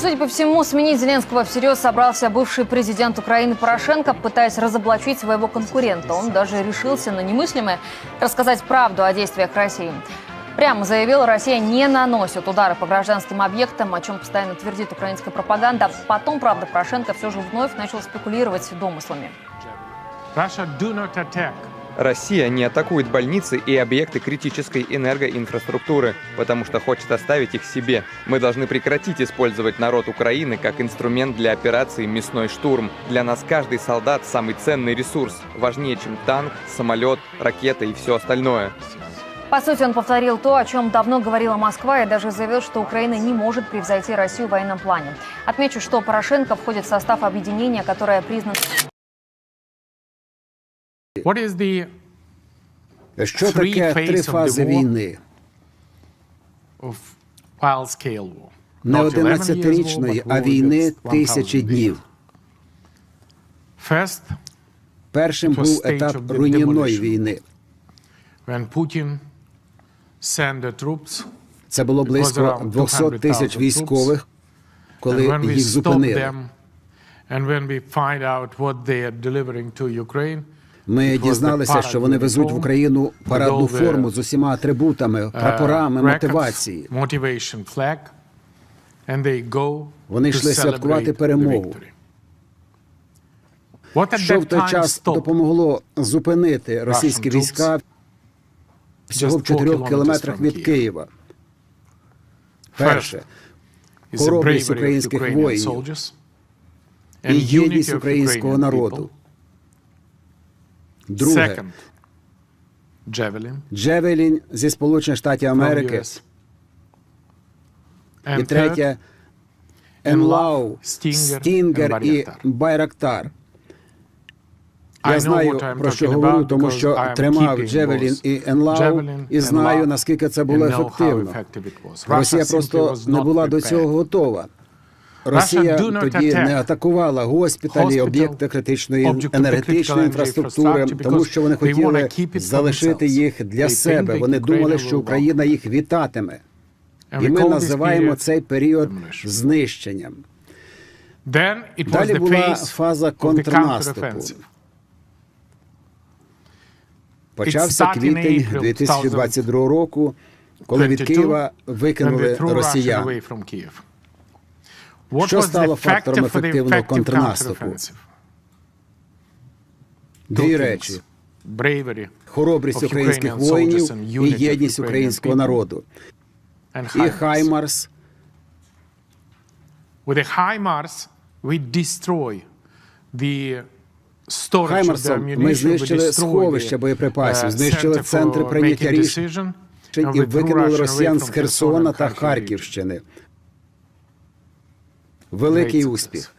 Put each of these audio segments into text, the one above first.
Судя по всему, сменить Зеленского всерьез собрался бывший президент Украины Порошенко, пытаясь разоблачить своего конкурента. Он даже решился на немыслимое рассказать правду о действиях России. Прямо заявил, Россия не наносит удары по гражданским объектам, о чем постоянно твердит украинская пропаганда. Потом, правда, Порошенко все же вновь начал спекулировать домыслами. Russia do not attack Россия не атакует больницы и объекты критической энергоинфраструктуры, потому что хочет оставить их себе. Мы должны прекратить использовать народ Украины как инструмент для операции «Мясной штурм». Для нас каждый солдат – самый ценный ресурс, важнее, чем танк, самолет, ракета и все остальное. По сути, он повторил то, о чем давно говорила Москва, и даже заявил, что Украина не может превзойти Россию в военном плане. Отмечу, что Порошенко входит в состав объединения, которое признано What is the Що Three таке три of the фази war. війни? Не 11 years war, 11-річної, а війни тисячі днів. Першим був етап of руйнівної війни. when Putin sent the troops, Це було близько 200 тисяч військових, коли and when we їх зупинили. and when we find out what they are delivering to Ukraine, Ми дізналися, що вони везуть в Україну парадну форму з усіма атрибутами, uh, прапорами, мотивації. Вони йшли святкувати перемогу. Що в той час допомогло зупинити російські війська всього в just four 4 kilometers кілометрах від Києва. Перше, хоробрість українських воїнів і єдність українського народу. Друге, Second, Javelin Джевелін зі Сполучених Штатів Америки. US. І And третє, Енлау, Stinger Стінгер і Байрактар. Я знаю, про що говорю, тому що тримав Джевелін і Енлау і знаю, наскільки це було ефективно. Росія просто не була до цього готова. Росія тоді не атакувала госпіталі, об'єкти критичної енергетичної інфраструктури, тому що вони хотіли залишити їх для себе. Вони думали, що. Україна їх вітатиме. І ми називаємо цей період знищенням. Далі була фаза контрнаступу. Почався квітень April 2022 року, коли від Києва викинули росіян. Що стало фактором ефективного контрнаступу? Дві речі: хоробрість українських воїнів і єдність українського народу. І. Хаймарс Хаймарсом ми знищили сховища боєприпасів, uh, знищили центри прийняття рішень і викинули росіян з Херсона та. Харківщини. Великий успіх.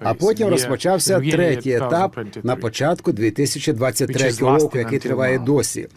А потім розпочався третій етап 2023. на початку 2023 Which is lasting року, який триває досі.